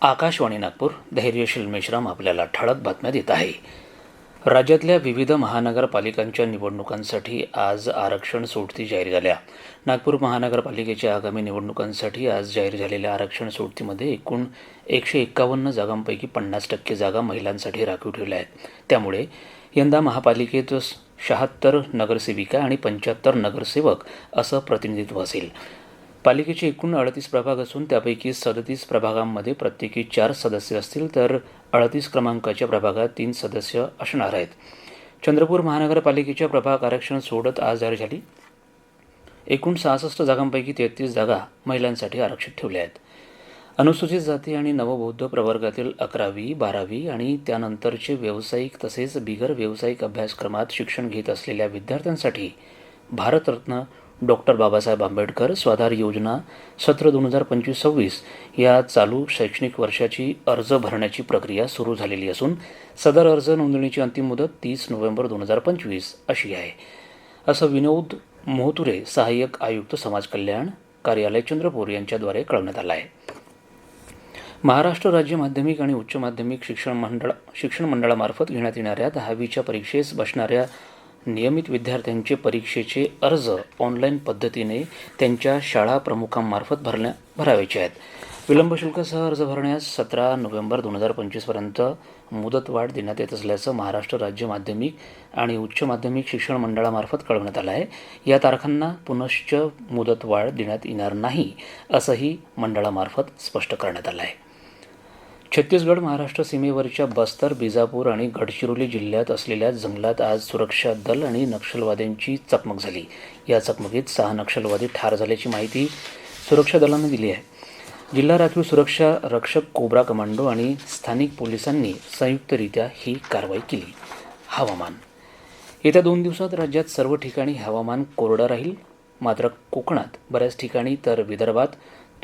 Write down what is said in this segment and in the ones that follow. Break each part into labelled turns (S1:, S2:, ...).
S1: आकाशवाणी नागपूर धैर्यशील मेश्राम आपल्याला ठळक बातम्या देत आहे. राज्यातल्या विविध महानगरपालिकांच्या निवडणुकांसाठी आज आरक्षण सोडती जाहीर झाल्या. नागपूर महानगरपालिकेच्या आगामी निवडणुकांसाठी आज जाहीर झालेल्या आरक्षण सोडतीमध्ये एकूण एकशे एक्कावन्न जागांपैकी पन्नास टक्के जागा महिलांसाठी राखीव ठेवल्या आहेत. त्यामुळे यंदा महापालिकेत शहात्तर नगरसेविका आणि पंच्याहत्तर नगरसेवक असं प्रतिनिधित्व असेल. पालिकेचे एकूण अडतीस प्रभाग असून त्यापैकी सदतीस प्रभागांमध्ये प्रत्येकी चार सदस्य असतील तर अडतीस क्रमांकाच्या प्रभागात तीन सदस्य असणार आहेत. चंद्रपूर महानगरपालिकेच्या प्रभाग आरक्षण सोडत आज जाहीर झाली. एकूण सहासष्ट जागांपैकी तेहतीस जागा महिलांसाठी आरक्षित ठेवल्या आहेत. अनुसूचित जाती आणि नवबौद्ध प्रवर्गातील अकरावी बारावी आणि त्यानंतरचे व्यावसायिक तसेच बिगर व्यावसायिक अभ्यासक्रमात शिक्षण घेत असलेल्या विद्यार्थ्यांसाठी भारतरत्न डॉक्टर बाबासाहेब आंबेडकर स्वाधार योजना सत्र दोन हजार पंचवीस सव्वीस या चालू शैक्षणिक वर्षाची अर्ज भरण्याची प्रक्रिया सुरू झालेली असून सदर अर्ज नोंदणीची अंतिम मुदत तीस नोव्हेंबर दोन हजार पंचवीस अशी आहे. असं विनोद मोहतुरे सहाय्यक आयुक्त समाज कल्याण कार्यालय चंद्रपूर यांच्याद्वारे कळवण्यात आलं आहे. महाराष्ट्र राज्य माध्यमिक आणि उच्च माध्यमिक शिक्षण मंडळ शिक्षण मंडळामार्फत घेण्यात येणाऱ्या दहावीच्या परीक्षेस बसणाऱ्या नियमित विद्यार्थ्यांचे परीक्षेचे अर्ज ऑनलाईन पद्धतीने त्यांच्या शाळा प्रमुखांमार्फत भरण्या भरावायचे आहेत. विलंब शुल्कासह अर्ज भरण्यास सतरा नोव्हेंबर दोन हजार पंचवीसपर्यंत मुदतवाढ देण्यात येत असल्याचं महाराष्ट्र राज्य माध्यमिक आणि उच्च माध्यमिक शिक्षण मंडळामार्फत कळवण्यात आलं आहे. या तारखांना पुनश्च मुदतवाढ देण्यात येणार नाही असंही मंडळामार्फत स्पष्ट करण्यात आलं आहे. छत्तीसगड महाराष्ट्र सीमेवरच्या बस्तर बिजापूर आणि गडचिरोली जिल्ह्यात असलेल्या जंगलात आज सुरक्षा दल आणि नक्षलवाद्यांची चकमक झाली. या चकमकीत सहा नक्षलवादी ठार झाल्याची माहिती सुरक्षा दलानं दिली आहे. जिल्हा राखीव सुरक्षा रक्षक कोब्रा कमांडो आणि स्थानिक पोलिसांनी संयुक्तरित्या ही कारवाई केली. हवामान. येत्या दोन दिवसात राज्यात सर्व ठिकाणी हवामान कोरडं राहील. मात्र कोकणात बऱ्याच ठिकाणी तर विदर्भात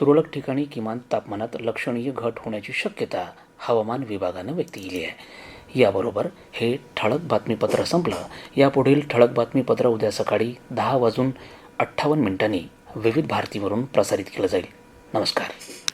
S1: तुरळक ठिकाणी किमान तापमानात लक्षणीय घट होण्याची शक्यता हवामान विभागानं व्यक्त केली आहे. याबरोबर हे ठळक बातमीपत्र संपलं. यापुढील ठळक बातमीपत्र उद्या सकाळी दहा वाजून अठ्ठावन्न मिनिटांनी विविध भारतीवरून प्रसारित केलं जाईल. नमस्कार.